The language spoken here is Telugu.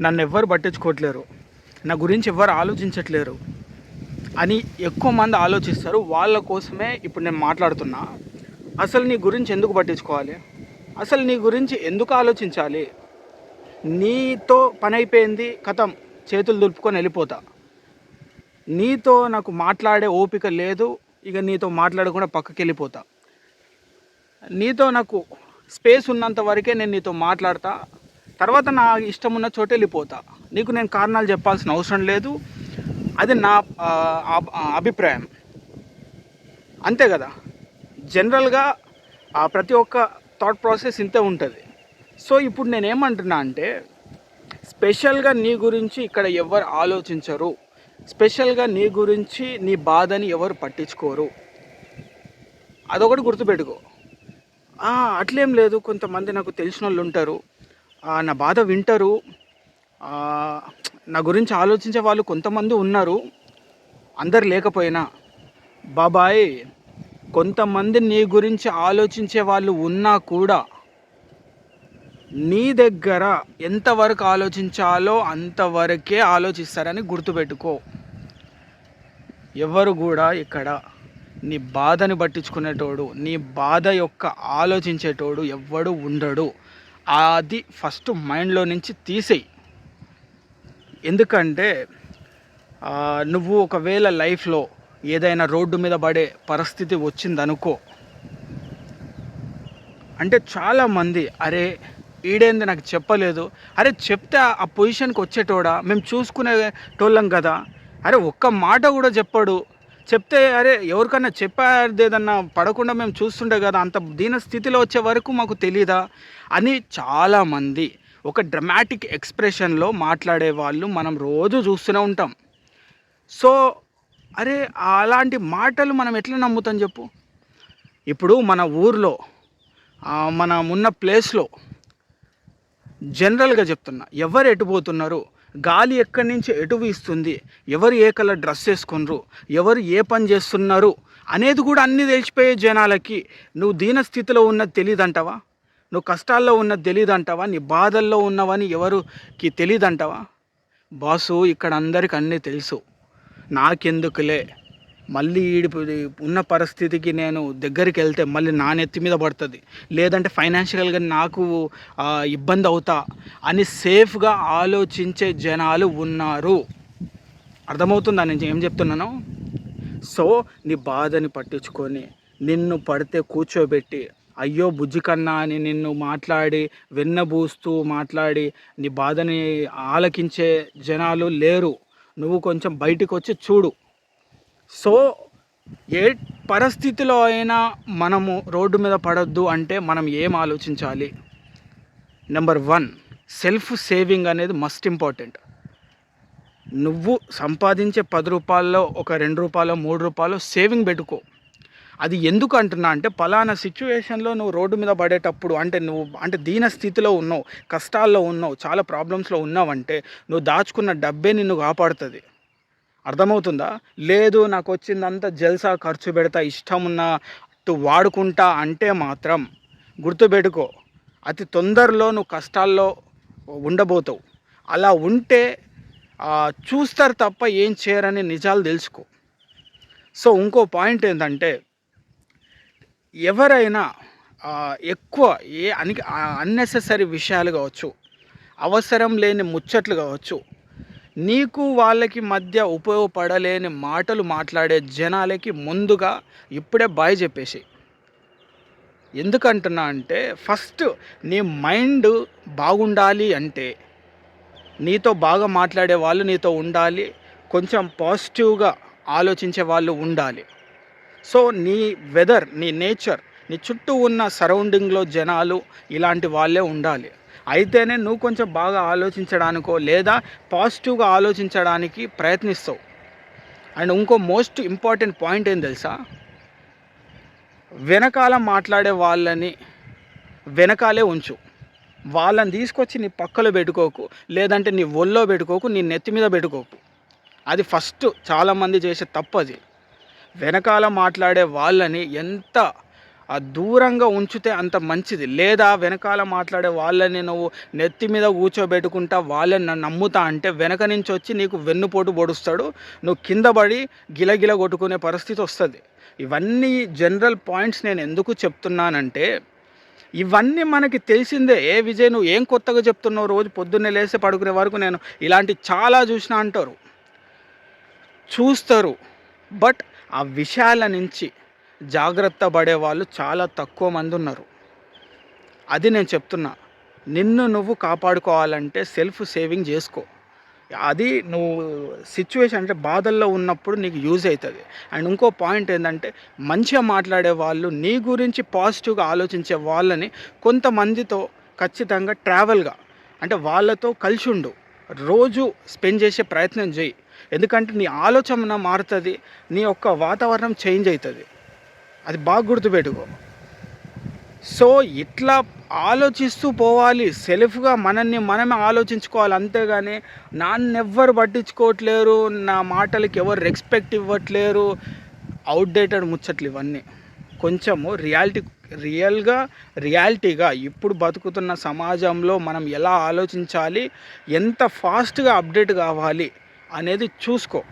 నన్ను ఎవ్వరు పట్టించుకోవట్లేరు. నా గురించి ఎవ్వరు ఆలోచించట్లేరు. అని ఎక్కువ మంది ఆలోచిస్తారు. వాళ్ళ కోసమే ఇప్పుడు నేను మాట్లాడుతున్నా. అసలు నీ గురించి ఎందుకు పట్టించుకోవాలి? అసలు నీ గురించి ఎందుకు ఆలోచించాలి? నీతో పని అయిపోయింది కథం. చేతులు దులుపుకొని వెళ్ళిపోతా. నీతో నాకు మాట్లాడే ఓపిక లేదు. ఇక నీతో మాట్లాడకుండా పక్కకి వెళ్ళిపోతా. నీతో నాకు స్పేస్ ఉన్నంత వరకే నేను నీతో మాట్లాడతా. తర్వాత నా ఇష్టం ఉన్న చోట వెళ్ళిపోతా. నీకు నేను కారణాలు చెప్పాల్సిన అవసరం లేదు. అది నా అభిప్రాయం. అంతే కదా? జనరల్గా ఆ ప్రతి ఒక్క థాట్ ప్రాసెస్ ఇంతే ఉంటుంది. సో ఇప్పుడు నేను ఏమంటున్నా అంటే స్పెషల్గా నీ గురించి ఇక్కడ ఎవరు ఆలోచించరు. స్పెషల్గా నీ గురించి నీ బాధని ఎవరు పట్టించుకోరు. అదొకటి గుర్తుపెట్టుకో. అట్లేం లేదు. కొంతమంది నాకు తెలిసిన వాళ్ళు ఉంటారు నా బాధ వింటారు. నా గురించి ఆలోచించే వాళ్ళు కొంతమంది ఉన్నారు. అందరు లేకపోయినా. బాబాయ్ కొంతమంది నీ గురించి ఆలోచించే వాళ్ళు ఉన్నా కూడా నీ దగ్గర ఎంతవరకు ఆలోచించాలో అంతవరకే ఆలోచిస్తారని గుర్తుపెట్టుకో. ఎవరు కూడా ఇక్కడ నీ బాధని పట్టించుకునేటోడు నీ బాధ యొక్క ఆలోచించేటోడు ఎవ్వడు ఉండడు. అది ఫస్ట్ మైండ్లో నుంచి తీసేయి. ఎందుకంటే నువ్వు ఒకవేళ లైఫ్లో ఏదైనా రోడ్డు మీద పడే పరిస్థితి వచ్చిందనుకో అంటే చాలామంది అరే ఈడేంది నాకు చెప్పలేదు. అరే చెప్తే ఆ- ఆ పొజిషన్కి వచ్చేటోడా? మేము చూసుకునే టోళ్ళం కదా. అరే ఒక్క మాట కూడా చెప్పాడు. చెప్తే అరే ఎవరికన్నా చెప్పారు పడకుండా మేము చూస్తుండే కదా అంత దీన స్థితిలో వచ్చే వరకు మాకు తెలీదా? అని చాలామంది ఒక డ్రమాటిక్ ఎక్స్ప్రెషన్లో మాట్లాడే వాళ్ళు మనం రోజు చూస్తూనే ఉంటాం. సో అరే అలాంటి మాటలు మనం ఎట్లా నమ్ముతాం చెప్పు? ఇప్పుడు మన ఊర్లో మనం ఉన్న ప్లేస్లో జనరల్గా చెప్తున్నా ఎవరు ఎటు పోతున్నారు? గాలి ఎక్కడి నుంచి ఎటు వీస్తుంది? ఎవరు ఏ కలర్ డ్రెస్ వేసుకున్నారు? ఎవరు ఏ పని చేస్తున్నారు? అనేది కూడా అన్నీ తెలిసిపోయే జనాలకి నువ్వు దీన స్థితిలో ఉన్నది తెలియదంటావా నువ్వు కష్టాల్లో ఉన్నది తెలియదంటావా నీ బాధల్లో ఉన్నవని ఎవరికి తెలియదంటావా బాసు ఇక్కడ అందరికి అన్నీ తెలుసు. నాకెందుకులే? మళ్ళీ ఈడి ఉన్న పరిస్థితికి నేను దగ్గరికి వెళ్తే మళ్ళీ నా నెత్తి మీద పడుతుంది. లేదంటే ఫైనాన్షియల్గా నాకు ఇబ్బంది అవుతా అని సేఫ్గా ఆలోచించే జనాలు ఉన్నారు. అర్థమవుతుందా నేను ఏం చెప్తున్నాను? సో నీ బాధని పట్టించుకొని నిన్ను పడితే కూర్చోబెట్టి అయ్యో బుజ్జి కన్నా అని నిన్ను మాట్లాడి వెన్నబూస్తూ మాట్లాడి నీ బాధని ఆలకించే జనాలు లేరు. నువ్వు కొంచెం బయటకు వచ్చి చూడు. సో ఏ పరిస్థితిలో అయినా మనము రోడ్డు మీద పడద్దు అంటే మనం ఏం ఆలోచించాలి? నెంబర్ వన్ సెల్ఫ్ సేవింగ్ అనేది మస్ట్ ఇంపార్టెంట్ నువ్వు సంపాదించే పది రూపాయల్లో ఒక రెండు రూపాయలు మూడు రూపాయలు సేవింగ్ పెట్టుకో. అది ఎందుకు అంటున్నా అంటే పలానా సిచ్యువేషన్లో నువ్వు రోడ్డు మీద పడేటప్పుడు అంటే నువ్వు అంటే దీన స్థితిలో ఉన్నావు కష్టాల్లో ఉన్నావు చాలా ప్రాబ్లమ్స్లో ఉన్నావంటే నువ్వు దాచుకున్న డబ్బే నిన్ను కాపాడుతుంది. అర్థమవుతుందా? లేదు నాకు వచ్చిందంతా జల్సా ఖర్చు పెడతా ఇష్టం ఉన్నట్టు వాడుకుంటా అంటే మాత్రం గుర్తుపెట్టుకో అతి తొందరలో నువ్వు కష్టాల్లో ఉండబోతావు. అలా ఉంటే చూస్తారు తప్ప ఏం చేయరని నిజాలు తెలుసుకో. సో ఇంకో పాయింట్ ఏంటంటే ఎవరైనా ఎక్కువ ఏ అని అన్నెసెసరీ విషయాలు కావచ్చు అవసరం లేని ముచ్చట్లు కావచ్చు నీకు వాళ్ళకి మధ్య ఉపయోగపడలేని మాటలు మాట్లాడే జనాలకి ముందుగా ఇప్పుడే బాయ్ చెప్పేసి ఎందుకంటున్నా అంటే ఫస్ట్ నీ మైండ్ బాగుండాలి అంటే నీతో బాగా మాట్లాడే వాళ్ళు నీతో ఉండాలి కొంచెం పాజిటివ్గా ఆలోచించే వాళ్ళు ఉండాలి. సో నీ వెదర్ నీ నేచర్ నీ చుట్టూ ఉన్న సరౌండింగ్లో జనాలు ఇలాంటి వాళ్ళే ఉండాలి. అయితేనే నువ్వు కొంచెం బాగా ఆలోచించడానికో లేదా పాజిటివ్గా ఆలోచించడానికి ప్రయత్నిస్తావు. అండ్ ఇంకో మోస్ట్ ఇంపార్టెంట్ పాయింట్ ఏం తెలుసా? వెనకాల మాట్లాడే వాళ్ళని వెనకాలే ఉంచు. వాళ్ళని తీసుకొచ్చి నీ పక్కలో పెట్టుకోకు లేదంటే నీ ఒళ్ళో పెట్టుకోకు నీ నెత్తి మీద పెట్టుకోకు. అది ఫస్ట్ చాలామంది చేసే తప్పు అది. వెనకాల మాట్లాడే వాళ్ళని ఎంత దూరంగా ఉంచితే అంత మంచిది. లేదా వెనకాల మాట్లాడే వాళ్ళని నువ్వు నెత్తి మీద కూర్చోబెట్టుకుంటా వాళ్ళని నన్ను నమ్ముతా అంటే వెనక నుంచి వచ్చి నీకు వెన్నుపోటు పొడుస్తాడు. నువ్వు కింద పడి గిలగిల కొట్టుకునే పరిస్థితి వస్తుంది. ఇవన్నీ జనరల్ పాయింట్స్ నేను ఎందుకు చెప్తున్నానంటే ఇవన్నీ మనకి తెలిసిందే. ఏ విజయ్ నువ్వు ఏం కొత్తగా చెప్తున్నావు రోజు పొద్దున్నే లేసి పడుకునే వరకు నేను ఇలాంటి చాలా చూసిన అంటారు. చూస్తారు. బట్ ఆ విషయాల నుంచి జాగ్రత్త పడే వాళ్ళు చాలా తక్కువ మంది ఉన్నారు. అది నేను చెప్తున్నా. నిన్ను నువ్వు కాపాడుకోవాలంటే సెల్ఫ్ సేవింగ్ చేసుకో. అది నువ్వు సిచ్యువేషన్ అంటే బాధల్లో ఉన్నప్పుడు నీకు యూజ్ అవుతుంది. అండ్ ఇంకో పాయింట్ ఏంటంటే మంచిగా మాట్లాడే వాళ్ళు నీ గురించి పాజిటివ్గా ఆలోచించే వాళ్ళని కొంతమందితో ఖచ్చితంగా ట్రావెల్గా అంటే వాళ్ళతో కలిసి ఉండు. రోజు స్పెండ్ చేసే ప్రయత్నం చేయి. ఎందుకంటే నీ ఆలోచన మారుతుంది నీ యొక్క వాతావరణం చేంజ్ అవుతుంది. అది బాగా గుర్తుపెట్టుకో. సో ఇట్లా ఆలోచిస్తూ పోవాలి సెల్ఫ్గా మనల్ని మనమే ఆలోచించుకోవాలి. అంతేగాని నాన్నెవ్వరు పట్టించుకోవట్లేరు నా మాటలకి ఎవరు రెస్పెక్ట్ ఇవ్వట్లేరు అవుట్డేటెడ్ ముచ్చట్లు ఇవన్నీ. కొంచెము రియాలిటీ రియల్గా రియాలిటీగా ఇప్పుడు బతుకుతున్న సమాజంలో మనం ఎలా ఆలోచించాలి ఎంత ఫాస్ట్గా అప్డేట్ కావాలి అనేది చూసుకో.